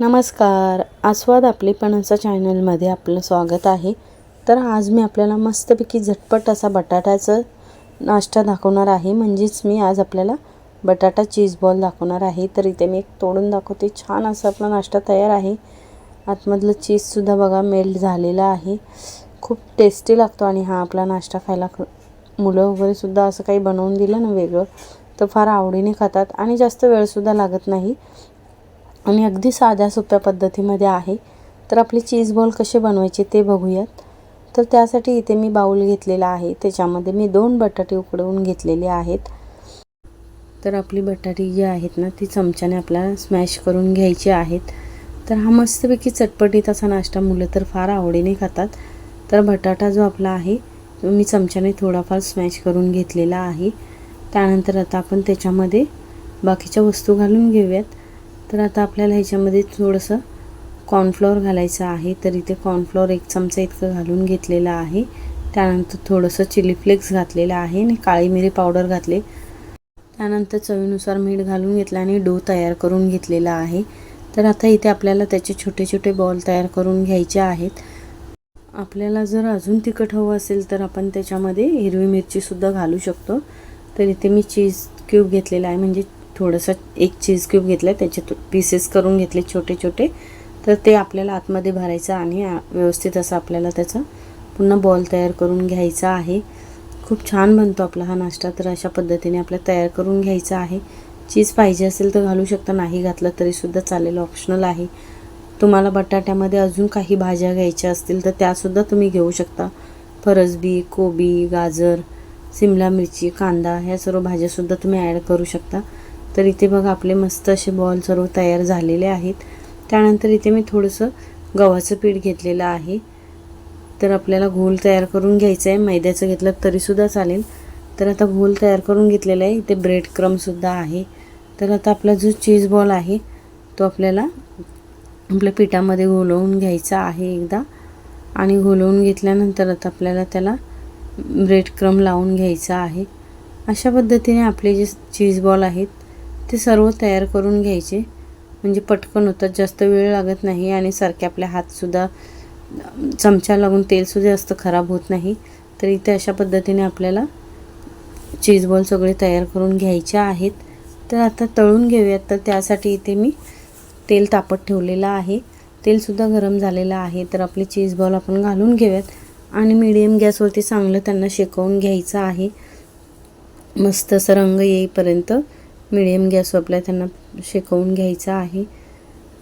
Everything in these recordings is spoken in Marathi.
नमस्कार. आस्वाद आपली पणसा चॅनलमध्ये आपलं स्वागत आहे. तर आज मी आपल्याला मस्तपैकी झटपट असा बटाट्याचं नाश्ता दाखवणार आहे. म्हणजेच मी आज आपल्याला बटाटा चीज बॉल दाखवणार आहे. तर इथे मी एक तोडून दाखवते. छान असा आपला नाश्ता तयार आहे. आतमधलं चीजसुद्धा बघा मेल्ट झालेला आहे. खूप टेस्टी लागतो आणि हा आपला नाश्ता खायला. ख- मुलं वगैरेसुद्धा असं काही बनवून दिलं ना वेगळं तर फार आवडीने खातात आणि जास्त वेळसुद्धा लागत नाही. आणि अगदी साध्या सोप्या पद्धतीमध्ये आहे. तर आपली चीज बॉल कसे बनवायचे ते बघूयात. तर त्यासाठी इथे मी बाऊल घेतलेला आहे. त्याच्यामध्ये मी दोन बटाटे उकडवून घेतलेले आहेत. तर आपली बटाटी जी आहेत ना ती चमच्याने आपल्याला स्मॅश करून घ्यायची आहेत. तर हा मस्तपैकी चटपटीत असा नाश्ता मुलं तर फार आवडीने खातात. तर बटाटा जो आपला आहे तो मी चमच्याने थोडाफार स्मॅश करून घेतलेला आहे. त्यानंतर आता आपण त्याच्यामध्ये बाकीच्या वस्तू घालून घेऊयात. तर आता आपल्याला ह्याच्यामध्ये थोडंसं कॉर्नफ्लॉवर घालायचं आहे. तर इथे कॉर्नफ्लॉवर एक चमचा इतकं घालून घेतलेलं आहे. त्यानंतर थोडंसं चिली फ्लेक्स घातलेलं आहे आणि काळी मिरी पावडर घातले. त्यानंतर चवीनुसार मीठ घालून घेतलं आणि डो तयार करून घेतलेला आहे. तर आता इथे आपल्याला त्याचे छोटे छोटे बॉल तयार करून घ्यायचे आहेत. आपल्याला जर अजून तिखट हवं असेल तर आपण त्याच्यामध्ये हिरवी मिरचीसुद्धा घालू शकतो. तर इथे मी चीज क्यूब घेतलेला आहे. म्हणजे थोडंसं एक चीज क्यूब घेतलं आहे त्याचे पीसेस करून घेतले छोटे छोटे. तर ते आपल्याला आतमध्ये भरायचं आणि व्यवस्थित असं आपल्याला त्याचा पुन्हा बॉल तयार करून घ्यायचा आहे. खूप छान बनतो आपला हा नाश्ता तर अशा पद्धतीने आपल्या तयार करून घ्यायचा आहे. चीज पाहिजे असेल तर घालू शकता नाही घातलं तरीसुद्धा चालेल ऑप्शनल आहे. तुम्हाला बटाट्यामध्ये अजून काही भाज्या घ्यायच्या असतील तर त्यासुद्धा तुम्ही घेऊ शकता. फरसबी कोबी गाजर सिमला मिरची कांदा ह्या सर्व भाज्यासुद्धा तुम्ही ॲड करू शकता. तर इथे बघा आपले मस्त असे बॉल सर्व तयार झालेले आहेत. त्यानंतर इथे मी थोडंसं गव्हाचं पीठ घेतलेलं आहे. तर आपल्याला घोल तयार करून घ्यायचं आहे. मैद्याचं घेतलं तरीसुद्धा चालेल. तर आता घोल तयार करून घेतलेला आहे. इथे ब्रेड क्रमसुद्धा आहे. तर आता आपला जो चीज बॉल आहे तो आपल्याला आपल्या पिठामध्ये घोलवून घ्यायचा आहे एकदा. आणि घोलवून घेतल्यानंतर आता आपल्याला त्याला ब्रेड क्रम लावून घ्यायचा आहे. अशा पद्धतीने आपले जे चीज बॉल आहेत ते सर्व तयार करून घ्यायचे. म्हणजे पटकन होतात जास्त वेळ लागत नाही आणि सारखे आपले हातसुद्धा चमचा लागून तेलसुद्धा जास्त खराब होत नाही. तर इथे अशा पद्धतीने आपल्याला चीज बॉल सगळे तयार करून घ्यायचे आहेत. तर आता तळून घेऊयात. तर त्यासाठी इथे मी तेल तापत ठेवलेलं आहे. तेलसुद्धा गरम झालेलं आहे. तर आपले चीज बॉल आपण घालून घेऊयात. आणि मिडियम गॅसवरती चांगलं त्यांना शेकवून घ्यायचं आहे. मस्त असं रंग येईपर्यंत मिडियम गॅसवर आपल्या त्यांना शेकवून घ्यायचा आहे.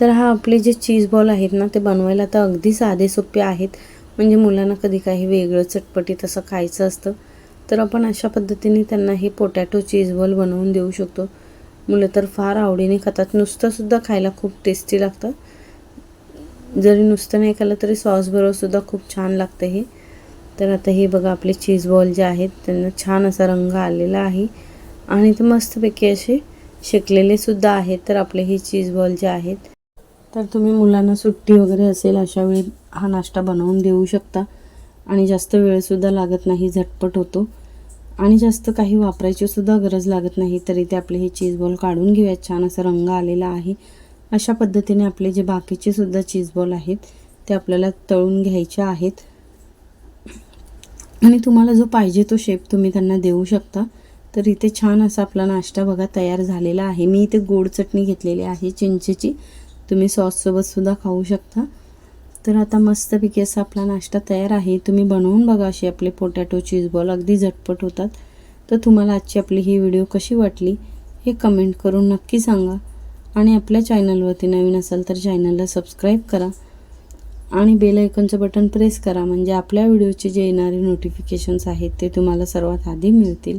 तर हा आपले जे चीज बॉल आहेत ना ते बनवायला तर अगदी साधे सोपे आहेत. म्हणजे मुलांना कधी काही वेगळं चटपटीत असं खायचं असतं तर आपण अशा पद्धतीने त्यांना हे पोटॅटो चीज बॉल बनवून देऊ शकतो. मुलं तर फार आवडीने खातात. नुसतंसुद्धा खायला खूप टेस्टी लागतं. जरी नुसतं नाही खाल्लं तरी सॉसबरोबरसुद्धा खूप छान लागतं हे. तर आता हे बघा आपले चीज बॉल जे आहेत त्यांना छान असा रंग आलेला आहे. आणि ते मस्तपैकी असे शिकलेलेसुद्धा आहेत. तर आपले हे चीज बॉल जे आहेत तर तुम्ही मुलांना सुट्टी वगैरे असेल अशा वेळी हा नाश्ता बनवून देऊ शकता. आणि जास्त वेळसुद्धा लागत नाही झटपट होतो. आणि जास्त काही वापरायचीसुद्धा गरज लागत नाही तरी ते आपले हे चीज बॉल काढून घेऊयात. छान असा रंग आलेला आहे. अशा पद्धतीने आपले जे बाकीचे सुद्धा चीज बॉल आहेत ते आपल्याला तळून घ्यायचे आहेत. आणि तुम्हाला जो पाहिजे तो शेप तुम्ही त्यांना देऊ शकता. तर इथे छान असा आपला नाश्ता बघा तयार झालेला आहे. मी इथे गोड चटणी घेतलेली आहे चिंचेची. तुम्ही सॉससोबतसुद्धा खाऊ शकता. तर आता मस्तपैकी असा आपला नाश्ता तयार आहे. तुम्ही बनवून बघा अशी आपले पोटॅटो चीज बॉल अगदी झटपट होतात. तर तुम्हाला आजची आपली ही व्हिडिओ कशी वाटली हे कमेंट करून नक्की सांगा. आणि आपल्या चॅनलवरती नवीन असाल तर चॅनलला सबस्क्राईब करा. आणि बेल ऐकॉनचं बटन प्रेस करा. म्हणजे आपल्या व्हिडिओचे जे येणारे नोटिफिकेशन्स आहेत ते तुम्हाला सर्वात आधी मिळतील.